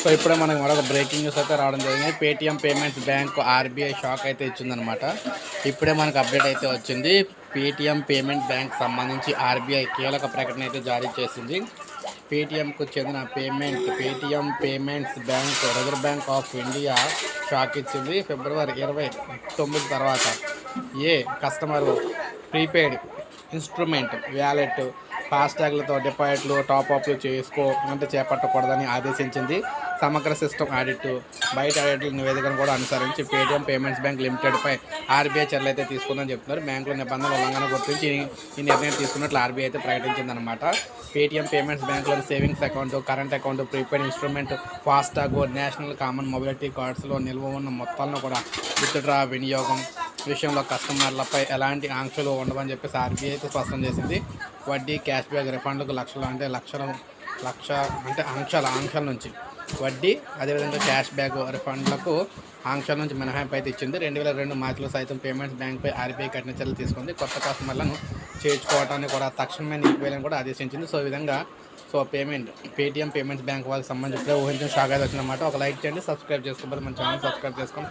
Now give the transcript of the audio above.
So ఇప్పుడే మనకు మరొక బ్రేకింగ్ న్యూస్ అయితే రావడం జరిగింది. Paytm payments bank RBI shock అయితే ఇచ్చిందనమాట ఇప్పుడే మనకు అప్డేట్ అయితే వచ్చింది. పేటిఎం పేమెంట్ బ్యాంక్ సంబంధించి ఆర్బీఐ కీలక ప్రకటన అయితే జారీ చేసింది. పేటిఎంకు చెందిన payment Paytm payments bank reserve bank of India shock ఇచ్చింది. ఫిబ్రవరి ఇరవై తొమ్మిది తర్వాత ఏ కస్టమర్ ప్రీపెయిడ్ ఇన్స్ట్రుమెంట్ వ్యాలెట్ ఫాస్టాగ్లతో డిపాజిట్లు టాప్అప్లు చేసుకో అంటే చేపట్టకూడదని ఆదేశించింది. సమగ్ర సిస్టమ్ ఆడిట్ బయట ఆడిట్ల నివేదికను కూడా అనుసరించి పేటిఎం పేమెంట్స్ బ్యాంక్ లిమిటెడ్పై ఆర్బీఐ చర్యలు అయితే తీసుకుందని చెప్తున్నారు. బ్యాంకుల నిబంధనల ఉల్లంఘన గుర్తించి ఈ- ఈ నిర్ణయం తీసుకున్నట్లు ఆర్బీఐ అయితే ప్రకటించిందనమాట పేటిఎం పేమెంట్స్ బ్యాంకులో savings account current account prepaid instrument FASTag national common mobility కార్డ్స్లో నిల్వ ఉన్న మొత్తాలను కూడా విత్డ్రా వినియోగం విషయంలో కస్టమర్లపై ఎలాంటి ఆంక్షలు ఉండవని చెప్పేసి ఆర్బీఐ అయితే స్పష్టం చేసింది. వడ్డీ క్యాష్ బ్యాక్ రిఫండ్లకు లక్షలు అంటే లక్షల లక్ష అంటే ఆంక్షల ఆంక్షల నుంచి. వడ్డీ అదేవిధంగా క్యాష్ బ్యాక్ రిఫండ్లకు ఆంక్షల నుంచి మినహాయింపు అయితే ఇచ్చింది. రెండు వేల రెండు మార్చిలో సైతం పేమెంట్స్ బ్యాంక్పై ఆర్బీఐ కఠిన చర్యలు తీసుకుంది. కొత్త కస్టమర్లను చేర్చుకోవడానికి కూడా తక్షణమే నిలిపివేయాలని కూడా ఆదేశించింది. సో విధంగా so payment Paytm payments bank వాళ్ళకి సంబంధించి ఊహించిన షాక్ అయితే వచ్చిందన్నమాట ఒక లైక్ చేయండి సబ్స్క్రైబ్ చేసుకోవాలి మన ఛానల్ సబ్స్క్రైబ్ చేసుకొని